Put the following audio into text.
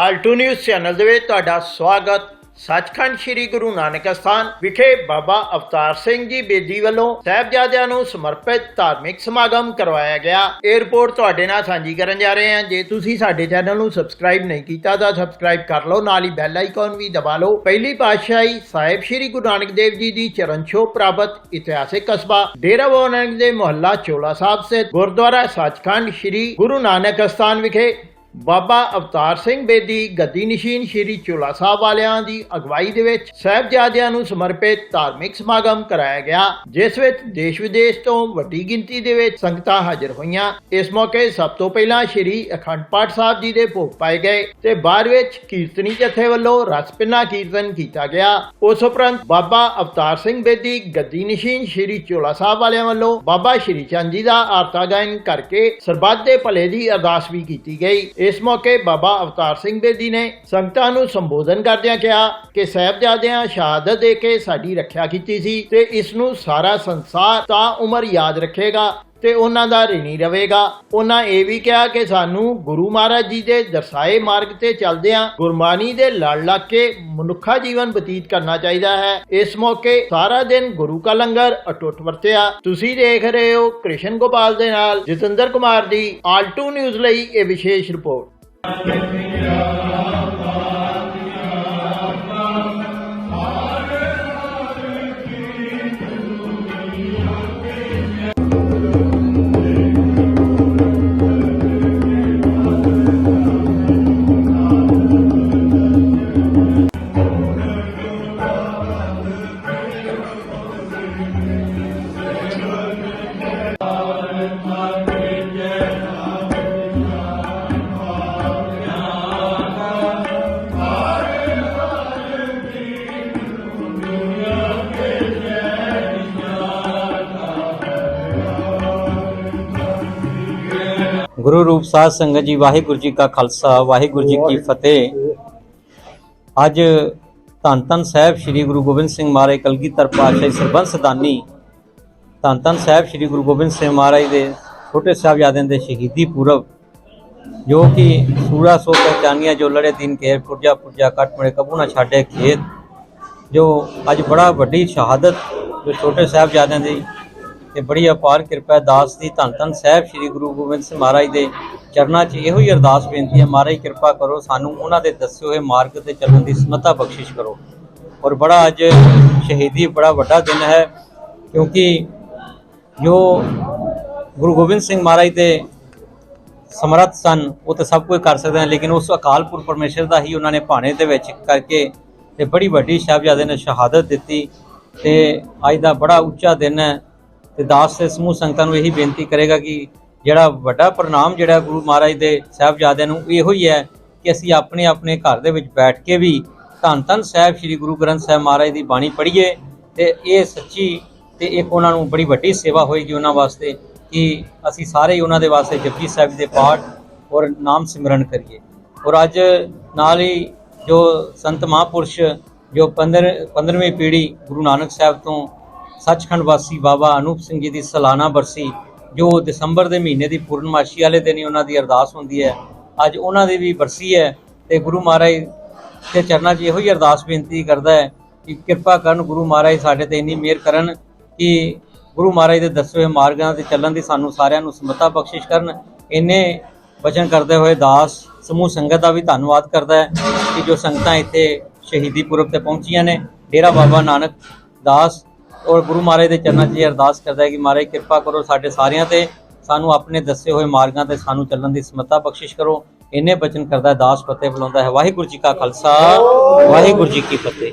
Alt news channel ਦੇ ਵਿੱਚ ਤੁਹਾਡਾ ਸਵਾਗਤ। ਸੱਚਖੰਡ ਸ੍ਰੀ ਗੁਰੂ ਨਾਨਕ ਸਥਾਨ ਵਿਖੇ ਬਾਬਾ ਅਵਤਾਰ ਸਿੰਘ ਜੀ ਬੇਦੀ ਵੱਲੋਂ ਸਾਹਿਬਜ਼ਾਦਿਆਂ ਨੂੰ ਸਮਰਪਿਤ ਧਾਰਮਿਕ ਸਮਾਗਮ ਕਰਵਾਇਆ ਗਿਆ। ਇਹ ਤੁਹਾਡੇ ਨਾਲ ਸਾਂਝੀ ਕਰਨ ਜਾ ਰਹੇ ਹਾਂ। ਜੇ ਤੁਸੀਂ ਸਾਡੇ ਚੈਨਲ ਨੂੰ ਸਬਸਕ੍ਰਾਈਬ ਨਹੀਂ ਕੀਤਾ ਤਾਂ ਸਬਸਕ੍ਰਾਈਬ ਕਰ ਲਓ, ਨਾਲ ਹੀ ਬੈਲ ਆਈਕਨ ਵੀ ਦਬਾ ਲਓ। ਪਹਿਲੀ ਪਾਤਸ਼ਾਹੀ ਸਾਹਿਬ ਸ੍ਰੀ ਗੁਰੂ ਨਾਨਕ ਦੇਵ ਜੀ ਦੀ ਚਰਨ ਛੋਹ ਪ੍ਰਾਪਤ ਇਤਿਹਾਸਿਕ ਕਸਬਾ ਡੇਰਾ ਬਾਬਾ ਨਾਨਕ ਦੇ ਮੁਹੱਲਾ ਚੋਲਾ ਸਾਹਿਬ ਸਥਿਤ ਗੁਰਦੁਆਰਾ ਸੱਚਖੰਡ ਸ੍ਰੀ ਗੁਰੂ ਨਾਨਕ ਸਥਾਨ ਵਿਖੇ ਬਾਬਾ ਅਵਤਾਰ ਸਿੰਘ ਬੇਦੀ ਗੱਦੀ ਨਸ਼ੀਨ ਸ਼੍ਰੀ ਚੋਲਾ ਸਾਹਿਬ ਵਾਲਿਆਂ ਦੀ ਅਗਵਾਈ ਦੇ ਵਿੱਚ ਸਾਹਿਬਜ਼ਾਦਿਆਂ ਨੂੰ ਸਮਰਪਿਤ ਧਾਰਮਿਕ ਸਮਾਗਮ ਕਰਾਇਆ ਗਿਆ, ਜਿਸ ਵਿੱਚ ਦੇਸ਼ ਵਿਦੇਸ਼ ਤੋਂ ਵੱਡੀ ਗਿਣਤੀ ਦੇ ਵਿੱਚ ਸੰਗਤਾਂ ਹਾਜ਼ਰ ਹੋਈਆਂ। ਇਸ ਮੌਕੇ ਸਭ ਤੋਂ ਪਹਿਲਾਂ ਸ਼੍ਰੀ ਅਖੰਡ ਪਾਠ ਸਾਹਿਬ ਜੀ ਦੇ ਭੋਗ ਪਾਏ ਗਏ ਤੇ ਬਾਅਦ ਵਿੱਚ ਕੀਰਤਨੀ ਜਥੇ ਵੱਲੋਂ ਰਸ ਪਿੰਨਾ ਕੀਰਤਨ ਕੀਤਾ ਗਿਆ। ਉਸ ਉਪਰੰਤ ਬਾਬਾ ਅਵਤਾਰ ਸਿੰਘ ਬੇਦੀ ਗੱਦੀ ਨਸ਼ੀਨ ਸ਼੍ਰੀ ਚੋਲਾ ਸਾਹਿਬ ਵਾਲਿਆਂ ਵੱਲੋਂ ਬਾਬਾ ਸ਼੍ਰੀ ਚੰਦ ਜੀ ਦਾ ਆਰਤਾ ਗਾਇਨ ਕਰਕੇ ਸਰਬੱਤ ਦੇ ਭਲੇ ਦੀ ਅਰਦਾਸ ਵੀ ਕੀਤੀ ਗਈ। ਇਸ ਮੌਕੇ ਬਾਬਾ ਅਵਤਾਰ ਸਿੰਘ ਦੇ ਜੀ ਨੇ ਸੰਗਤਾਂ ਨੂੰ ਸੰਬੋਧਨ ਕਰਦਿਆਂ ਕਿਹਾ ਕਿ ਸਾਹਿਬਜ਼ਾਦਿਆਂ ਸ਼ਹਾਦਤ ਦੇ ਕੇ ਸਾਡੀ ਰੱਖਿਆ ਕੀਤੀ ਸੀ ਤੇ ਇਸ ਨੂੰ ਸਾਰਾ ਸੰਸਾਰ ਤਾਂ ਉਮਰ ਯਾਦ ਰੱਖੇਗਾ। ਤੇ ਉਹਨਾਂ ਦਾ ਰਿਣੀ ਰਵੇਗਾ। ਉਹਨਾਂ ਇਹ ਵੀ ਕਿਹਾ ਕਿ ਸਾਨੂੰ ਗੁਰੂ ਮਹਾਰਾਜ ਜੀ ਦੇ ਦਰਸਾਏ ਮਾਰਗ ਤੇ ਚੱਲਦਿਆਂ ਗੁਰਬਾਣੀ ਦੇ ਲੜ ਲੱਗ ਕੇ ਮਨੁੱਖਾ ਜੀਵਨ ਬਤੀਤ ਕਰਨਾ ਚਾਹੀਦਾ ਹੈ। ਇਸ ਮੌਕੇ ਸਾਰਾ ਦਿਨ ਗੁਰੂ ਕਾ ਲੰਗਰ ਅਟੁੱਟ ਵਰਤਿਆ। ਤੁਸੀਂ ਦੇਖ ਰਹੇ ਹੋ ਕ੍ਰਿਸ਼ਨ ਗੋਪਾਲ ਦੇ ਨਾਲ ਜਤਿੰਦਰ ਕੁਮਾਰ ਦੀ ਆਲਟੂ ਨਿਊਜ਼ ਲਈ ਇਹ ਵਿਸ਼ੇਸ਼ ਰਿਪੋਰਟ। ਗੁਰੂ ਰੂਪ ਸਾਧ ਸੰਗਤ ਜੀ, ਵਾਹਿਗੁਰੂ ਜੀ ਕਾ ਖਾਲਸਾ, ਵਾਹਿਗੁਰੂ ਜੀ ਕੀ ਫਤਿਹ। ਅੱਜ ਧੰਨ ਧੰਨ ਸਾਹਿਬ ਸ੍ਰੀ ਗੁਰੂ ਗੋਬਿੰਦ ਸਿੰਘ ਮਹਾਰਾਜ ਕਲਗੀਧਰ ਪਾਤਸ਼ਾਹੀ ਸਰਬੰਸ ਦਾਨੀ ਧੰਨ ਧੰਨ ਸਾਹਿਬ ਸ੍ਰੀ ਗੁਰੂ ਗੋਬਿੰਦ ਸਿੰਘ ਮਹਾਰਾਜ ਦੇ ਛੋਟੇ ਸਾਹਿਬਜ਼ਾਦਿਆਂ ਦੇ ਸ਼ਹੀਦੀ ਪੁਰਬ, ਜੋ ਕਿ ਸੂਰਾ ਸੋ ਪਹਿਚਾਨੀਆਂ ਜੋ ਲੜੇ ਦਿਨ ਕੇ ਪੁਰਜਾ ਪੁਰਜਾ ਕੱਟ ਮੜੇ ਕਬੂ ਨਾ ਛਾੜੇ ਖੇਤ, ਜੋ ਅੱਜ ਬੜਾ ਵੱਡੀ ਸ਼ਹਾਦਤ ਜੋ ਛੋਟੇ ਸਾਹਿਬਜ਼ਾਦਿਆਂ ਦੀ ਤੇ ਬੜੀ ਅਪਾਰ ਕਿਰਪਾ ਹੈ ਦਾਸ ਦੀ। ਧੰਨ ਧੰਨ ਸਾਹਿਬ ਸ੍ਰੀ ਗੁਰੂ ਗੋਬਿੰਦ ਸਿੰਘ ਮਹਾਰਾਜ ਦੇ ਚਰਨਾਂ 'ਚ ਇਹੋ ਹੀ ਅਰਦਾਸ ਬੇਨਤੀ ਹੈ, ਮਹਾਰਾਜ ਕਿਰਪਾ ਕਰੋ ਸਾਨੂੰ ਉਹਨਾਂ ਦੇ ਦੱਸੇ ਹੋਏ ਮਾਰਗ ਤੇ ਚੱਲਣ ਦੀ ਸਮਤਾ ਬਖਸ਼ਿਸ਼ ਕਰੋ। ਔਰ ਬੜਾ ਅੱਜ ਸ਼ਹੀਦੀ ਬੜਾ ਵੱਡਾ ਦਿਨ ਹੈ, ਕਿਉਂਕਿ ਜੋ ਗੁਰੂ ਗੋਬਿੰਦ ਸਿੰਘ ਮਹਾਰਾਜ ਦੇ ਸਮਰੱਥ ਸਨ, ਉਹ ਤਾਂ ਸਭ ਕੁਝ ਕਰ ਸਕਦੇ ਹਨ ਲੇਕਿਨ ਉਸ ਅਕਾਲ ਅਕਾਲਪੁਰ ਪਰਮੇਸ਼ਰ ਦਾ ਹੀ ਉਹਨਾਂ ਨੇ ਭਾਣੇ ਦੇ ਵਿੱਚ ਕਰਕੇ ਤੇ ਬੜੀ ਵੱਡੀ ਸਾਹਿਬਜ਼ਾਦੇ ਨੇ ਸ਼ਹਾਦਤ ਦਿੱਤੀ ਤੇ ਅੱਜ ਦਾ ਬੜਾ ਉੱਚਾ ਦਿਨ ਹੈ। ਤੇ ਦਾਸ ਦੇ ਸਮੂਹ ਸੰਗਤਾਂ ਨੂੰ ਇਹੀ ਬੇਨਤੀ ਕਰੇਗਾ ਕਿ ਜਿਹੜਾ ਵੱਡਾ ਪ੍ਰਣਾਮ ਜਿਹੜਾ ਗੁਰੂ ਮਹਾਰਾਜ ਦੇ ਸਾਹਿਬਜ਼ਾਦਿਆਂ ਨੂੰ, ਇਹੋ ਹੀ ਹੈ ਕਿ ਅਸੀਂ ਆਪਣੇ ਆਪਣੇ ਘਰ ਦੇ ਵਿੱਚ ਬੈਠ ਕੇ ਵੀ ਧੰਨ ਧੰਨ ਸਾਹਿਬ ਸ੍ਰੀ ਗੁਰੂ ਗ੍ਰੰਥ ਸਾਹਿਬ ਮਹਾਰਾਜ ਦੀ ਬਾਣੀ ਪੜ੍ਹੀਏ ਤੇ ਇਹ ਸੱਚੀ ਤੇ ਇੱਕ ਉਹਨਾਂ ਨੂੰ ਬੜੀ ਵੱਡੀ ਸੇਵਾ ਹੋਏਗੀ ਉਹਨਾਂ ਵਾਸਤੇ ਕਿ ਅਸੀਂ ਸਾਰੇ ਹੀ ਉਹਨਾਂ ਦੇ ਵਾਸਤੇ ਜਪਜੀ ਸਾਹਿਬ ਦੇ ਪਾਠ ਔਰ ਨਾਮ ਸਿਮਰਨ ਕਰੀਏ। ਔਰ ਅੱਜ ਨਾਲ ਹੀ ਜੋ ਸੰਤ ਮਹਾਂਪੁਰਸ਼, ਜੋ 15 15ਵੀਂ ਪੀੜ੍ਹੀ ਗੁਰੂ ਨਾਨਕ ਸਾਹਿਬ ਤੋਂ ਸੱਚਖੰਡ ਵਾਸੀ ਬਾਬਾ ਅਨੂਪ ਸਿੰਘ ਜੀ ਦੀ ਸਾਲਾਨਾ ਬਰਸੀ, ਜੋ ਦਸੰਬਰ ਦੇ ਮਹੀਨੇ ਦੀ ਪੂਰਨਮਾਸ਼ੀ ਵਾਲੇ ਦਿਨ ਹੀ ਉਹਨਾਂ ਦੀ ਅਰਦਾਸ ਹੁੰਦੀ ਹੈ, ਅੱਜ ਉਹਨਾਂ ਦੀ ਵੀ ਬਰਸੀ ਹੈ ਤੇ ਗੁਰੂ ਮਹਾਰਾਜ ਦੇ ਚਰਨਾਂ 'ਚ ਇਹੋ ਹੀ ਅਰਦਾਸ ਬੇਨਤੀ ਕਰਦਾ ਹੈ ਕਿ ਕਿਰਪਾ ਕਰਨ ਗੁਰੂ ਮਹਾਰਾਜ ਸਾਡੇ ਤੇ ਇੰਨੀ ਮਿਹਰ ਕਰਨ ਕਿ ਗੁਰੂ ਮਹਾਰਾਜ ਦੇ ਦੱਸੇ ਹੋਏ ਮਾਰਗਾਂ ਤੇ ਚੱਲਣ ਦੀ ਸਾਨੂੰ ਸਾਰਿਆਂ ਨੂੰ ਸਮਤਾ ਬਖਸ਼ਿਸ਼ ਕਰਨ। ਇੰਨੇ ਵਚਨ ਕਰਦੇ ਹੋਏ ਦਾਸ ਸਮੂਹ ਸੰਗਤ ਦਾ ਵੀ ਧੰਨਵਾਦ ਕਰਦਾ ਹੈ ਕਿ ਜੋ ਸੰਗਤਾਂ ਇੱਥੇ ਸ਼ਹੀਦੀ ਪੁਰਬ ਤੇ ਪਹੁੰਚੀਆਂ ਨੇ। ਡੇਰਾ ਬਾਬਾ ਨਾਨਕ ਦਾਸ ਔਰ ਗੁਰੂ ਮਹਾਰਾਜ ਦੇ ਚਰਨਾਂ 'ਚ ਇਹ ਅਰਦਾਸ ਕਰਦਾ ਹੈ ਕਿ ਮਹਾਰਾਜ ਕਿਰਪਾ ਕਰੋ ਸਾਡੇ ਸਾਰਿਆਂ ਤੇ, ਸਾਨੂੰ ਆਪਣੇ ਦੱਸੇ ਹੋਏ ਮਾਰਗਾਂ ਤੇ ਸਾਨੂੰ ਚੱਲਣ ਦੀ ਸਮਤਾ ਬਖਸ਼ਿਸ਼ ਕਰੋ। ਇੰਨੇ ਬਚਨ ਕਰਦਾ ਹੈ, ਦਾਸ ਫਤਿਹ ਬੁਲਾਉਂਦਾ ਹੈ। ਵਾਹਿਗੁਰੂ ਜੀ ਕਾ ਖਾਲਸਾ, ਵਾਹਿਗੁਰੂ ਜੀ ਕੀ ਫਤਿਹ।